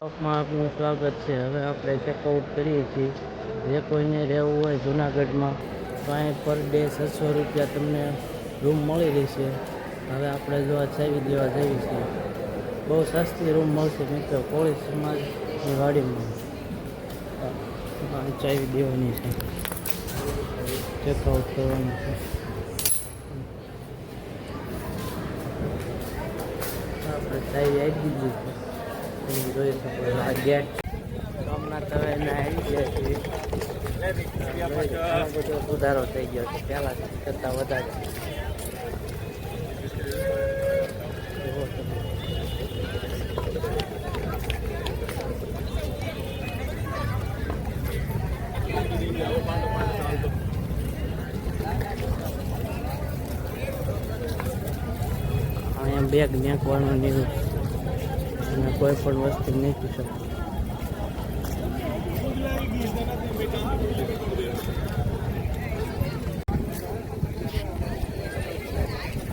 માં આપનું સ્વાગત છે. હવે આપણે ચેકઆઉટ કરીએ છીએ. જે કોઈને રહેવું હોય જુનાગઢમાં, તો અહીં પર ડે છસો રૂપિયા તમને રૂમ મળી રહેશે. હવે આપણે જો ચાવી દેવા જઈએ છીએ. બહુ સસ્તી રૂમ મળશે મિત્રો, કોળી સમાજની વાડીમાં. ચાવી દેવાની છે. ચેકઆઉટ કરવાનું છે. આપણે ચાવી આપી દીધી છે. તમે જોઈ શકો છો. આ ગેટ સોમનાથ હવે ગયા બધો સુધારો થઈ ગયો છે. પહેલાં કરતાં વધારે. અહીંયા બેગ મેકવાનું નહીં કોઈ પણ વસ્તુ નહીં શકો.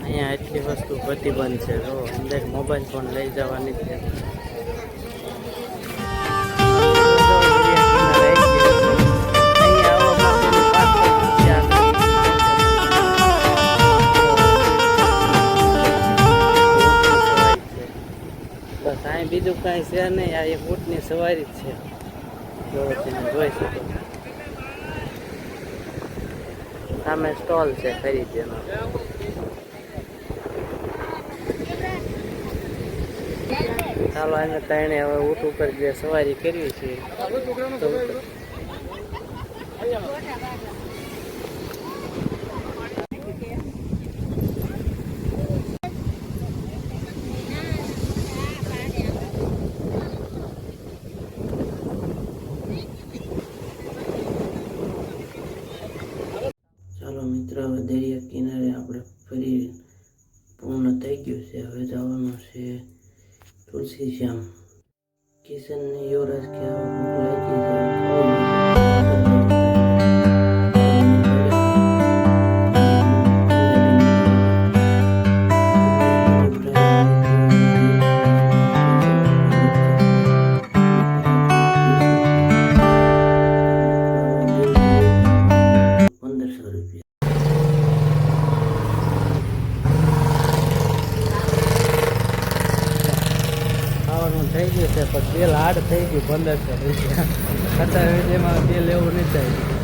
અહીંયા એટલી વસ્તુ પ્રતિબંધ છે. જો અંદર મોબાઈલ ફોન લઈ જવાની છે. એક ઊંટની સવારી છે. જો તમે જોઈ શકો. સામે સ્ટોલ છે ખરીદેનો ચાલો એને ત્રણે હવે ઊંટ ઉપર જે સવારી કરવી છે seninle yorar que થઈ ગયું છે, પણ તેલ હાર્ડ થઈ ગયું પંદરસો રૂપિયા અત્યારે એમાં તેલ એવું નહીં થાય.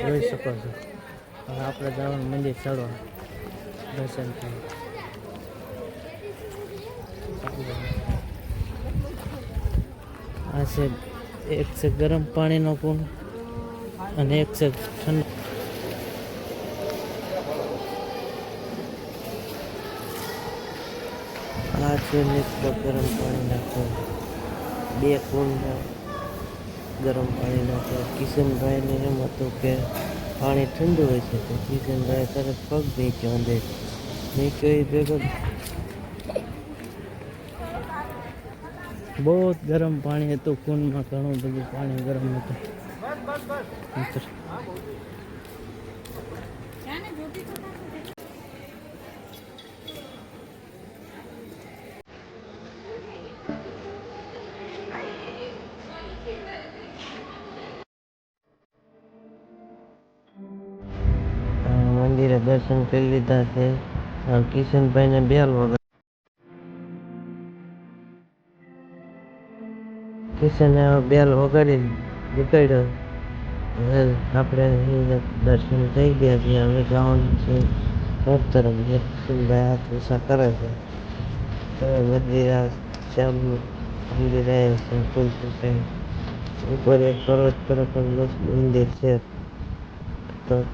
જોઈ શકો છો. હવે આપણે જવાનું મંદિર ચડવા દર્શન થાય આ છે, એક છે ગરમ પાણીનો કુંડ અને એક છે ઠંડ. આ છે મિત્રો ગરમ પાણીના કુંડ. બે કુંડ. ગરમ પાણી નાખે કિશનભાઈને એમ હતું કે પાણી ઠંડુ હોય છે તો કિશનભાઈ તરત પગ નીચે અંદર નીચે એ ભેગો. બહુ ગરમ પાણી હતું કુંડમાં ઘણું બધું પાણી ગરમ હતું. દર્શન કરી લીધા છે. કિશનભાઈને બેલ વગર. કિશને બેલ વગાડી નીકળ્યો. આપણે દર્શન થઈ ગયા છીએ. હવે જવાનું છે ઘર તરફ જે કિશનભાઈ હાથ ઉષા કરે છે. હવે મંદિર શ્યામ મંદિર છે ઉપર એક પર્વત પર મંદિર છે. તો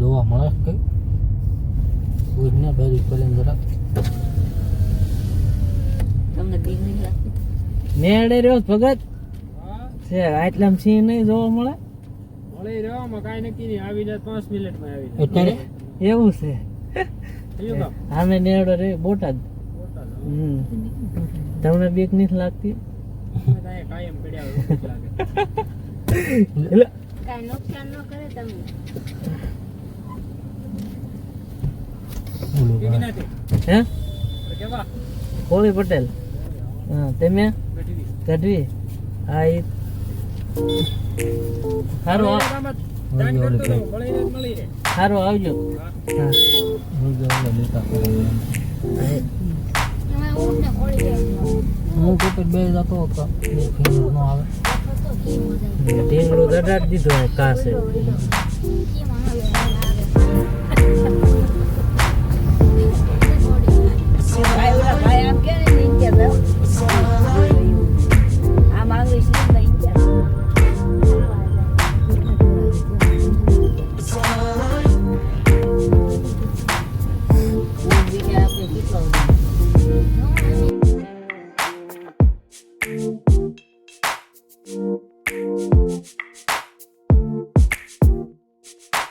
જોવા મળે કઈ કોઈને બેરી પેલીને જરાક તમને બીક નહીં લાગતી? રહ્યો ભગત? છે આટલા સિંહ નહીં જોવા મળે? મળે રહ્યો માં કાંઈ નક્કી નહીં. આવી જાય પાંચ મિનિટમાં આવી જાય. અત્યારે એવું છે. આમે નેડો રે બોટાદ. તમને બીક નથી લાગતી? કાયમ પડ્યા લાગે. એટલે કાંઈ નુકસાન ન કરે તમને? હે? કોળી પટેલ. હા તમે? ગઢવી. હા એ સારું. સારું આવજો. હા. પોતે બે જતો હતો. આવે તો કી દીધો કાસે you